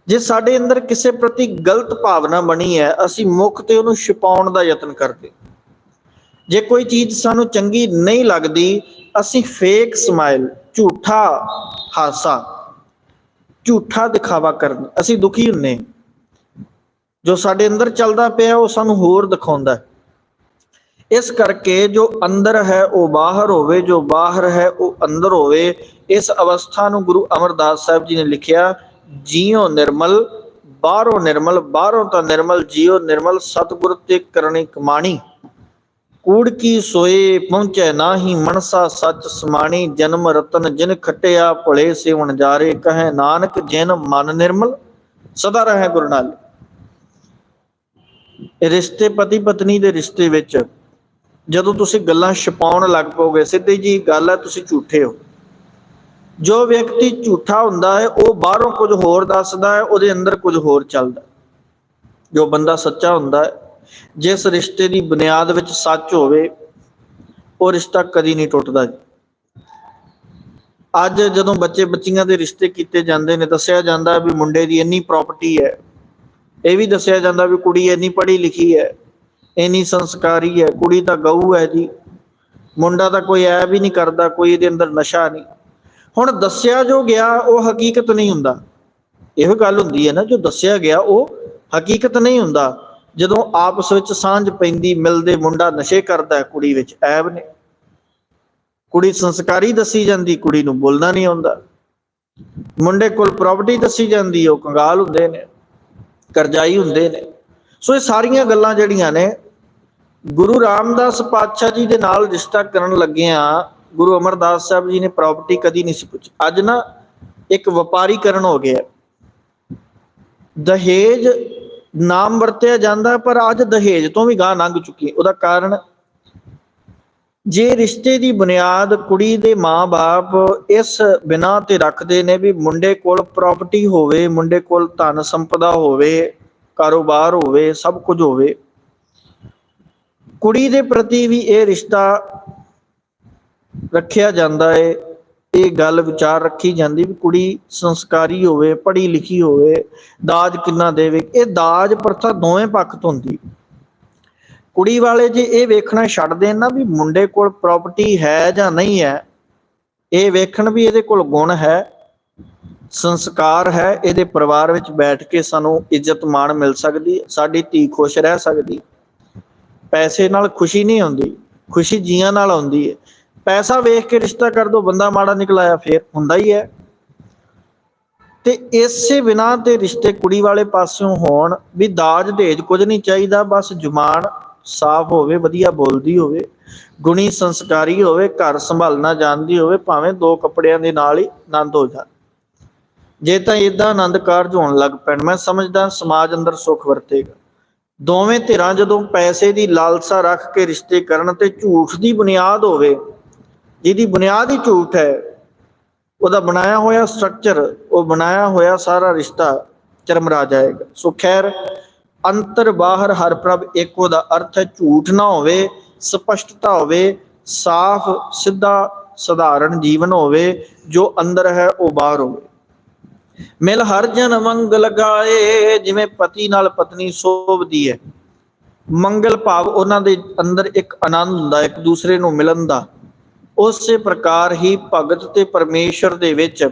ਜੇ ਸਾਡੇ ਅੰਦਰ ਕਿਸੇ ਪ੍ਰਤੀ ਗਲਤ ਭਾਵਨਾ ਬਣੀ ਹੈ, ਅਸੀਂ ਮੁਖ ਤੇ ਉਹਨੂੰ ਛੁਪਾਉਣ ਦਾ ਯਤਨ ਕਰਦੇ। ਜੇ ਕੋਈ ਚੀਜ਼ ਸਾਨੂੰ ਚੰਗੀ ਨਹੀਂ ਲੱਗਦੀ, ਅਸੀਂ ਫੇਕ ਸਮਾਈਲ ਝੂਠਾ ਹਾਸਾ, ਝੂਠਾ ਦਿਖਾਵਾ ਕਰਨ, ਅਸੀਂ ਦੁਖੀ ਹੁੰਨੇ ਜੋ ਸਾਡੇ ਅੰਦਰ ਚੱਲਦਾ ਪਿਆ, ਉਹ ਸਾਨੂੰ ਹੋਰ ਦਿਖਾਉਂਦਾ ਇਸ ਕਰਕੇ ਜੋ ਅੰਦਰ ਹੈ, ਉਹ ਬਾਹਰ ਹੋਵੇ, ਜੋ ਬਾਹਰ ਹੈ, ਉਹ ਅੰਦਰ ਹੋਵੇ, ਇਸ ਅਵਸਥਾ ਨੂੰ ਗੁਰੂ ਅਮਰਦਾਸ ਸਾਹਿਬ ਜੀ ਨੇ ਲਿਖਿਆ, ਜੀਉ ਨਿਰਮਲ, ਬਾਹਰੋਂ ਨਿਰਮਲ, ਬਾਹਰੋਂ ਤਾਂ ਨਿਰਮਲ, ਜੀਉ ਨਿਰਮਲ, ਸਤਿਗੁਰ ਤੇ ਕਰਨੀ ਕਮਾਣੀ। ਕੂੜ ਕੀ ਸੋਏ ਪਹੁੰਚੈ ਨਾਹੀ ਮਨਸਾ ਸੱਚ ਸਮਾਣੀ ਜਨਮ ਰਤਨ ਜਿਨ ਖਟਿਆ ਭਲੇ ਸੇਵਣ ਜਾਰੇ, ਕਹੈ ਨਾਨਕ ਜਿਨ ਮਨ ਨਿਰਮਲ, ਸਦਾ ਰਹੇ ਗੁਰੂ ਨਾਲ। ਰਿਸ਼ਤੇ ਪਤੀ ਪਤਨੀ ਦੇ ਰਿਸ਼ਤੇ ਵਿੱਚ ਜਦੋਂ ਤੁਸੀਂ ਗੱਲਾਂ ਛਪਾਉਣ ਲੱਗ ਪਓਗੇ ਸਿੱਧੀ ਜੀ ਗੱਲ ਹੈ, ਤੁਸੀਂ ਝੂਠੇ ਹੋ। ਜੋ ਵਿਅਕਤੀ ਝੂਠਾ ਹੁੰਦਾ ਹੈ, ਉਹ ਬਾਹਰੋਂ ਕੁਝ ਹੋਰ ਦੱਸਦਾ ਹੈ, ਉਹਦੇ ਅੰਦਰ ਕੁਝ ਹੋਰ ਚੱਲਦਾ ਜੋ ਬੰਦਾ ਸੱਚਾ ਹੁੰਦਾ ਹੈ ਜਿਸ ਰਿਸ਼ਤੇ ਦੀ ਬੁਨਿਆਦ ਵਿੱਚ ਸੱਚ ਹੋਵੇ, ਉਹ ਰਿਸ਼ਤਾ ਕਦੀ ਨਹੀਂ ਟੁੱਟਦਾ ਅੱਜ ਜਦੋਂ ਬੱਚੇ ਬੱਚੀਆਂ ਦੇ ਰਿਸ਼ਤੇ ਕੀਤੇ ਜਾਂਦੇ ਨੇ, ਦੱਸਿਆ ਜਾਂਦਾ ਵੀ ਮੁੰਡੇ ਦੀ ਇੰਨੀ ਪ੍ਰਾਪਰਟੀ ਹੈ। ਇਹ ਵੀ ਦੱਸਿਆ ਜਾਂਦਾ ਵੀ ਕੁੜੀ ਇੰਨੀ ਪੜ੍ਹੀ ਲਿਖੀ ਹੈ, ਇੰਨੀ ਸੰਸਕਾਰੀ ਹੈ, ਕੁੜੀ ਤਾਂ ਗਊ ਹੈ ਜੀ। ਮੁੰਡਾ ਤਾਂ ਕੋਈ ਐ ਵੀ ਨਹੀਂ ਕਰਦਾ, ਕੋਈ ਇਹਦੇ ਅੰਦਰ ਨਸ਼ਾ ਨਹੀਂ। ਹੁਣ ਦੱਸਿਆ ਜੋ ਗਿਆ, ਉਹ ਹਕੀਕਤ ਨਹੀਂ ਹੁੰਦਾ। ਇਹੋ ਗੱਲ ਹੁੰਦੀ ਹੈ ਨਾ, ਜੋ ਦੱਸਿਆ ਗਿਆ, ਉਹ ਹਕੀਕਤ ਨਹੀਂ ਹੁੰਦਾ। ਜਦੋਂ ਆਪਸ ਵਿੱਚ ਸਾਂਝ ਪੈਂਦੀ, ਮਿਲਦੇ ਮੁੰਡਾ ਨਸ਼ੇ ਕਰਦਾ ਕੁੜੀ ਵਿੱਚ ਐਬ ਨੇ। ਕੁੜੀ ਸੰਸਕਾਰੀ ਦੱਸੀ ਜਾਂਦੀ, ਕੁੜੀ ਨੂੰ ਬੋਲਣਾ ਨਹੀਂ ਆਉਂਦਾ। ਮੁੰਡੇ ਕੋਲ ਪ੍ਰਾਪਰਟੀ ਦੱਸੀ ਜਾਂਦੀ, ਉਹ ਕੰਗਾਲ ਹੁੰਦੇ ਨੇ, ਕਰਜ਼ਾਈ ਹੁੰਦੇ ਨੇ। ਸੋ ਇਹ ਸਾਰੀਆਂ ਗੱਲਾਂ ਜਿਹੜੀਆਂ ਨੇ, ਗੁਰੂ ਰਾਮਦਾਸ ਪਾਤਸ਼ਾਹ ਜੀ ਦੇ ਨਾਲ ਰਿਸ਼ਤਾ ਕਰਨ ਲੱਗਿਆਂ, ਗੁਰੂ ਅਮਰਦਾਸ ਸਾਹਿਬ ਜੀ ਨੇ ਪ੍ਰਾਪਰਟੀ ਕਦੀ ਨਹੀਂ ਸੀ ਪੁੱਛੀ। ਅੱਜ ਨਾ ਇੱਕ ਵਪਾਰੀਕਰਨ ਹੋ ਗਿਆ। ਦਹੇਜ ਨਾਮ ਵਰਤਿਆ ਜਾਂਦਾ, ਪਰ ਅੱਜ ਦਹੇਜ ਤੋਂ ਵੀ ਗਾਂ ਲੰਘ ਚੁੱਕੀ ਉਹਦਾ ਕਾਰਨ, ਜੇ ਰਿਸ਼ਤੇ ਦੀ ਬੁਨਿਆਦ ਕੁੜੀ ਦੇ ਮਾਪੇ ਇਸ ਬਿਨਾ ਤੇ ਰੱਖਦੇ ਨੇ ਵੀ ਮੁੰਡੇ ਕੋਲ ਪ੍ਰਾਪਰਟੀ ਹੋਵੇ, ਮੁੰਡੇ ਕੋਲ ਧਨ ਸੰਪਦਾ ਹੋਵੇ, ਕਾਰੋਬਾਰ ਹੋਵੇ, ਸਭ ਕੁਝ ਹੋਵੇ, ਕੁੜੀ ਦੇ ਪ੍ਰਤੀ ਵੀ ਇਹ ਰਿਸ਼ਤਾ ਰੱਖਿਆ ਜਾਂਦਾ ਹੈ ਇਹ ਗੱਲ ਵਿਚਾਰ ਰੱਖੀ ਜਾਂਦੀ ਵੀ ਕੁੜੀ ਸੰਸਕਾਰੀ ਹੋਵੇ, ਪੜ੍ਹੀ ਲਿਖੀ ਹੋਵੇ, ਦਾਜ ਕਿੰਨਾ ਦੇਵੇ। ਇਹ ਦਾਜ ਪ੍ਰਥਾ ਦੋਵੇਂ ਪੱਖ ਤੋਂ ਹੁੰਦੀ। ਕੁੜੀ ਵਾਲੇ ਜੇ ਇਹ ਵੇਖਣਾ ਛੱਡ ਦੇਣ ਨਾ ਵੀ ਮੁੰਡੇ ਕੋਲ ਪ੍ਰਾਪਰਟੀ ਹੈ ਜਾਂ ਨਹੀਂ ਹੈ, ਇਹ ਵੇਖਣ ਵੀ ਇਹਦੇ ਕੋਲ ਗੁਣ ਹੈ, ਸੰਸਕਾਰ ਹੈ, ਇਹਦੇ ਪਰਿਵਾਰ ਵਿੱਚ ਬੈਠ ਕੇ ਸਾਨੂੰ ਇੱਜ਼ਤ ਮਾਣ ਮਿਲ ਸਕਦੀ, ਸਾਡੀ ਧੀ ਖੁਸ਼ ਰਹਿ ਸਕਦੀ। ਪੈਸੇ ਨਾਲ ਖੁਸ਼ੀ ਨਹੀਂ ਹੁੰਦੀ, ਖੁਸ਼ੀ ਜੀਆਂ ਨਾਲ ਆਉਂਦੀ ਹੈ। ਪੈਸਾ ਵੇਖ ਕੇ ਰਿਸ਼ਤਾ ਕਰ ਦੋ, ਬੰਦਾ ਮਾੜਾ ਨਿਕਲਾਇਆ ਫੇਰ ਹੁੰਦਾ ਹੀ ਹੈ। ਤੇ ਇਸੇ ਬਿਨਾ ਤੇ ਰਿਸ਼ਤੇ ਕੁੜੀ ਵਾਲੇ ਪਾਸਿਓਂ ਹੋਣ ਵੀ ਦਾਜ ਦੇਜ ਕੁਝ ਨਹੀਂ ਚਾਹੀਦਾ, ਬਸ ਜ਼ੁਬਾਨ ਸਾਫ਼ ਹੋਵੇ, ਵਧੀਆ ਬੋਲਦੀ ਹੋਵੇ, ਗੁਣੀ ਸੰਸਕਾਰੀ ਹੋਵੇ, ਘਰ ਸੰਭਾਲਣਾ ਜਾਣਦੀ ਹੋਵੇ, ਭਾਵੇਂ ਦੋ ਕੱਪੜਿਆਂ ਦੇ ਨਾਲ ਹੀ ਆਨੰਦ ਹੋ ਜਾ ਜੇ ਤਾਂ ਇਦਾਂ ਆਨੰਦ ਕਾਰਜ ਹੋਣ ਲੱਗ ਪੈਣ, ਮੈਂ ਸਮਝਦਾ ਸਮਾਜ ਅੰਦਰ ਸੁੱਖ ਵਰਤੇਗਾ। ਦੋਵੇਂ ਧਿਰਾਂ ਜਦੋਂ ਪੈਸੇ ਦੀ ਲਾਲਸਾ ਰੱਖ ਕੇ ਰਿਸ਼ਤੇ ਕਰਨ ਤੇ ਝੂਠ ਦੀ ਬੁਨਿਆਦ ਹੋਵੇ ਜਿਹਦੀ ਬੁਨਿਆਦ ਹੀ ਝੂਠ ਹੈ, ਉਹਦਾ ਬਣਾਇਆ ਹੋਇਆ ਸਟਰਕਚਰ ਉਹ ਬਣਾਇਆ ਹੋਇਆ ਸਾਰਾ ਰਿਸ਼ਤਾ ਚਰਮਰਾ ਜਾਏਗਾ ਸੋ ਖੈਰ, ਅੰਤਰ ਬਾਹਰ ਹਰ ਪ੍ਰਭ ਇੱਕੋ ਦਾ ਅਰਥ ਹੈ, ਝੂਠ ਨਾ ਹੋਵੇ, ਸਪਸ਼ਟਤਾ ਹੋਵੇ, ਸਾਫ਼, ਸਿੱਧਾ, ਸਧਾਰਨ ਜੀਵਨ ਹੋਵੇ, ਜੋ ਅੰਦਰ ਹੈ ਉਹ ਬਾਹਰ ਹੋਵੇ। ਮਿਲ ਹਰ ਜਨ ਮੰਗਲ ਗਾਏ ਜਿਵੇਂ ਪਤੀ ਨਾਲ ਪਤਨੀ ਸੋਭਦੀ ਹੈ। ਮੰਗਲ ਭਾਵ ਉਹਨਾਂ ਦੇ ਅੰਦਰ ਇੱਕ ਆਨੰਦ ਹੁੰਦਾ, ਇੱਕ ਦੂਸਰੇ ਨੂੰ ਮਿਲਣ ਦਾ। ਉਸੇ ਪ੍ਰਕਾਰ ਹੀ ਭਗਤ ਤੇ ਪਰਮੇਸ਼ਰ ਦੇ ਵਿੱਚ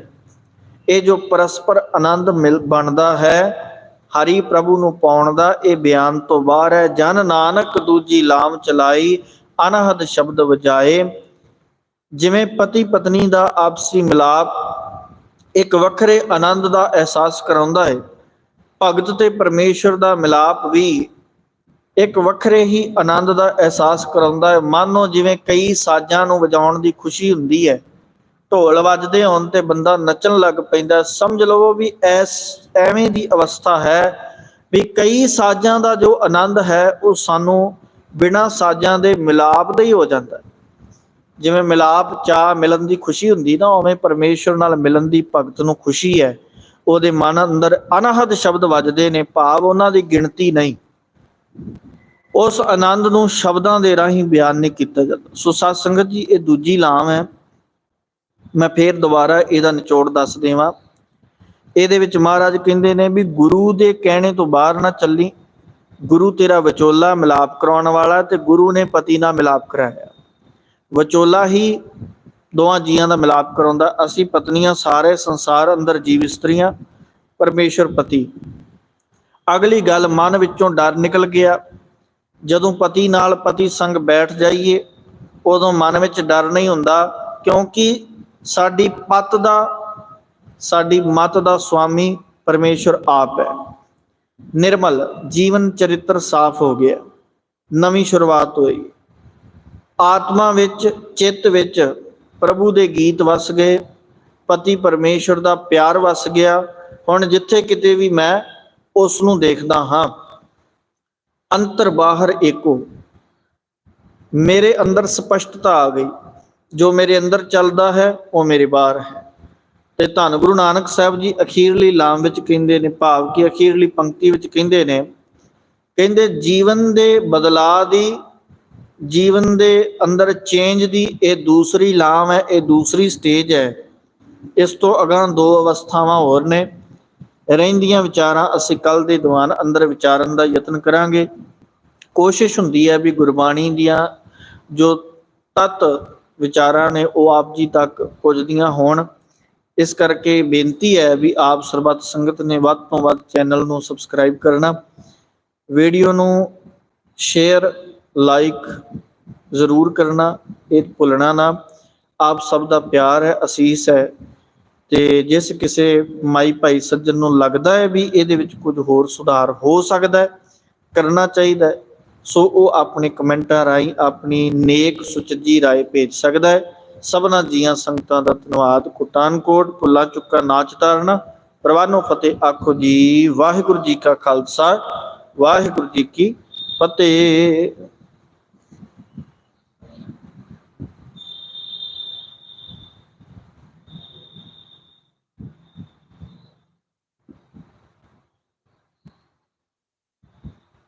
ਇਹ ਜੋ ਪਰਸਪਰ ਆਨੰਦ ਮਿਲ ਬਣਦਾ ਹੈ, ਹਰੀ ਪ੍ਰਭੂ ਨੂੰ ਪਾਉਣ ਦਾ ਇਹ ਬਿਆਨ ਤੋਂ ਬਾਹਰ ਹੈ, ਜਨ ਨਾਨਕ ਦੂਜੀ ਲਾਮ ਚਲਾਈ, ਅਨਹਦ ਸ਼ਬਦ ਵਜਾਏ। ਜਿਵੇਂ ਪਤੀ ਪਤਨੀ ਦਾ ਆਪਸੀ ਮਿਲਾਪ ਇੱਕ ਵੱਖਰੇ ਆਨੰਦ ਦਾ ਅਹਿਸਾਸ ਕਰਾਉਂਦਾ ਹੈ, ਭਗਤ ਤੇ ਪਰਮੇਸ਼ਰ ਦਾ ਮਿਲਾਪ ਵੀ ਇੱਕ ਵੱਖਰੇ ਹੀ ਆਨੰਦ ਦਾ ਅਹਿਸਾਸ ਕਰਾਉਂਦਾ ਹੈ। ਮਾਨੋ ਜਿਵੇਂ ਕਈ ਸਾਜ਼ਾਂ ਨੂੰ ਵਜਾਉਣ ਦੀ ਖੁਸ਼ੀ ਹੁੰਦੀ ਹੈ। ਢੋਲ ਵੱਜਦੇ ਹੋਣ ਤੇ ਬੰਦਾ ਨੱਚਣ ਲੱਗ ਪੈਂਦਾ ਸਮਝ ਲਵੋ ਵੀ ਐਸ, ਐਵੇਂ ਦੀ ਅਵਸਥਾ ਹੈ ਵੀ ਕਈ ਸਾਜ਼ਾਂ ਦਾ ਜੋ ਆਨੰਦ ਹੈ, ਉਹ ਸਾਨੂੰ ਬਿਨਾਂ ਸਾਜ਼ਾਂ ਦੇ ਮਿਲਾਪ ਦਾ ਹੀ ਹੋ ਜਾਂਦਾ ਜਿਵੇਂ ਮਿਲਾਪ ਚਾਹ ਮਿਲਣ ਦੀ ਖੁਸ਼ੀ ਹੁੰਦੀ ਨਾ, ਉਵੇਂ ਪਰਮੇਸ਼ਰ ਨਾਲ ਮਿਲਣ ਦੀ ਭਗਤ ਨੂੰ ਖੁਸ਼ੀ ਹੈ। ਉਹਦੇ ਮਨ ਅੰਦਰ ਅਨਹਦ ਸ਼ਬਦ ਵੱਜਦੇ ਨੇ। ਭਾਵ ਉਹਨਾਂ ਦੀ ਗਿਣਤੀ ਨਹੀਂ। ਉਸ ਆਨੰਦ ਨੂੰ ਸ਼ਬਦਾਂ ਦੇ ਰਾਹੀਂ ਬਿਆਨ ਨਹੀਂ ਕੀਤਾ ਜਾਂਦਾ। ਸੋ ਸਾਧ ਸੰਗਤ ਜੀ, ਇਹ ਦੂਜੀ ਲਾਮ ਹੈ। ਮੈਂ ਫੇਰ ਦੁਬਾਰਾ ਇਹਦਾ ਨਿਚੋੜ ਦੱਸ ਦੇਵਾਂ। ਇਹਦੇ ਵਿੱਚ ਮਹਾਰਾਜ ਕਹਿੰਦੇ ਨੇ ਵੀ ਗੁਰੂ ਦੇ ਕਹਿਣੇ ਤੋਂ ਬਾਹਰ ਨਾ ਚੱਲੀ। ਗੁਰੂ ਤੇਰਾ ਵਿਚੋਲਾ ਮਿਲਾਪ ਕਰਾਉਣ ਵਾਲਾ ਤੇ ਗੁਰੂ ਨੇ ਪਤੀ ਨਾਲ ਮਿਲਾਪ ਕਰਾਇਆ। ਵਿਚੋਲਾ ਹੀ ਦੋਵਾਂ ਜੀਆਂ ਦਾ ਮਿਲਾਪ ਕਰਾਉਂਦਾ। ਅਸੀਂ ਪਤਨੀਆਂ ਸਾਰੇ ਸੰਸਾਰ ਅੰਦਰ ਜੀਵ ਇਸਤਰੀਆਂ ਪਰਮੇਸ਼ਰ ਪਤੀ। ਅਗਲੀ ਗੱਲ ਮਨ ਵਿੱਚੋਂ ਡਰ ਨਿਕਲ ਗਿਆ। ਜਦੋਂ ਪਤੀ ਨਾਲ ਪਤੀ ਸੰਗ ਬੈਠ ਜਾਈਏ, ਉਦੋਂ ਮਨ ਵਿੱਚ ਡਰ ਨਹੀਂ ਹੁੰਦਾ, ਕਿਉਂਕਿ ਸਾਡੀ ਪਤ ਦਾ, ਸਾਡੀ ਮਤ ਦਾ ਸੁਆਮੀ ਪਰਮੇਸ਼ਰ ਆਪ ਹੈ। ਨਿਰਮਲ ਜੀਵਨ ਚਰਿੱਤਰ ਸਾਫ਼ ਹੋ ਗਿਆ। ਨਵੀਂ ਸ਼ੁਰੂਆਤ ਹੋਈ। ਆਤਮਾ ਵਿੱਚ, ਚਿੱਤ ਵਿੱਚ ਪ੍ਰਭੂ ਦੇ ਗੀਤ ਵਸ ਗਏ। ਪਤੀ ਪਰਮੇਸ਼ਰ ਦਾ ਪਿਆਰ ਵਸ ਗਿਆ। ਹੁਣ ਜਿੱਥੇ ਕਿਤੇ ਵੀ ਮੈਂ ਉਸ ਨੂੰ ਦੇਖਦਾ ਹਾਂ। ਅੰਤਰ ਬਾਹਰ ਏਕੋ। ਮੇਰੇ ਅੰਦਰ ਸਪਸ਼ਟਤਾ ਆ ਗਈ। ਜੋ ਮੇਰੇ ਅੰਦਰ ਚੱਲਦਾ ਹੈ, ਉਹ ਮੇਰੇ ਬਾਹਰ ਹੈ। ਤੇ ਧੰਨ ਗੁਰੂ ਨਾਨਕ ਸਾਹਿਬ ਜੀ ਅਖੀਰਲੀ ਲਾਮ ਵਿੱਚ ਕਹਿੰਦੇ ਨੇ, ਭਾਵ ਕਿ ਅਖੀਰਲੀ ਪੰਕਤੀ ਵਿੱਚ ਕਹਿੰਦੇ ਨੇ, ਕਹਿੰਦੇ ਜੀਵਨ ਦੇ ਬਦਲਾਅ ਦੀ, ਜੀਵਨ ਦੇ ਅੰਦਰ ਚੇਂਜ ਦੀ ਇਹ ਦੂਸਰੀ ਲਾਮ ਹੈ, ਇਹ ਦੂਸਰੀ ਸਟੇਜ ਹੈ। ਇਸ ਤੋਂ ਅਗਾਂ ਦੋ ਅਵਸਥਾਵਾਂ ਹੋਰ ਨੇ। ਰਹਿੰਦੀਆਂ ਵਿਚਾਰਾਂ ਅਸੀਂ ਕੱਲ ਦੇ ਦੀਵਾਨ ਅੰਦਰ ਵਿਚਾਰਨ ਦਾ ਯਤਨ ਕਰਾਂਗੇ। ਕੋਸ਼ਿਸ਼ ਹੁੰਦੀ ਹੈ ਵੀ ਗੁਰਬਾਣੀ ਦੀਆਂ ਜੋ ਤਤ ਵਿਚਾਰਾਂ ਨੇ ਉਹ ਆਪ ਜੀ ਤੱਕ ਪੁੱਜਦੀਆਂ ਹੋਣ। ਇਸ ਕਰਕੇ ਬੇਨਤੀ ਹੈ ਵੀ ਆਪ ਸਰਬੱਤ ਸੰਗਤ ਨੇ ਵੱਧ ਤੋਂ ਵੱਧ ਚੈਨਲ ਨੂੰ ਸਬਸਕ੍ਰਾਈਬ ਕਰਨਾ। ਵੀਡੀਓ ਨੂੰ ਸ਼ੇਅਰ, ਲਾਈਕ ਜ਼ਰੂਰ ਕਰਨਾ, ਇਹ ਭੁੱਲਣਾ ਨਾ। ਆਪ ਸਭ ਦਾ ਪਿਆਰ ਹੈ, ਅਸੀਸ ਹੈ। ਤੇ ਜਿਸ ਕਿਸੇ ਮਾਈ ਭਾਈ ਸੱਜਣ ਨੂੰ ਲੱਗਦਾ ਹੈ ਵੀ ਇਹਦੇ ਵਿੱਚ ਕੁਝ ਹੋਰ ਸੁਧਾਰ ਹੋ ਸਕਦਾ ਹੈ, ਕਰਨਾ ਚਾਹੀਦਾ ਹੈ। ਸੋ ਉਹ ਆਪਣੇ ਕਮੈਂਟਾਂ ਰਾਹੀਂ ਆਪਣੀ ਨੇਕ ਸੁਚੱਜੀ ਰਾਏ ਭੇਜ ਸਕਦਾ ਹੈ। ਸਭਨਾ ਜੀਆਂ ਸੰਗਤਾਂ ਦਾ ਧੰਨਵਾਦ। ਕੁਟਾਨਕੋਟ ਪੁੱਲਾ ਚੁੱਕਾ, ਨਾਚ ਤਾਰਨਾ ਪ੍ਰਵਾਨੋ ਫਤਿਹ ਆਖੋ ਜੀ। ਵਾਹਿਗੁਰੂ ਜੀ ਕਾ ਖਾਲਸਾ। ਵਾਹਿਗੁਰੂ ਜੀ ਕੀ ਫਤਿਹ।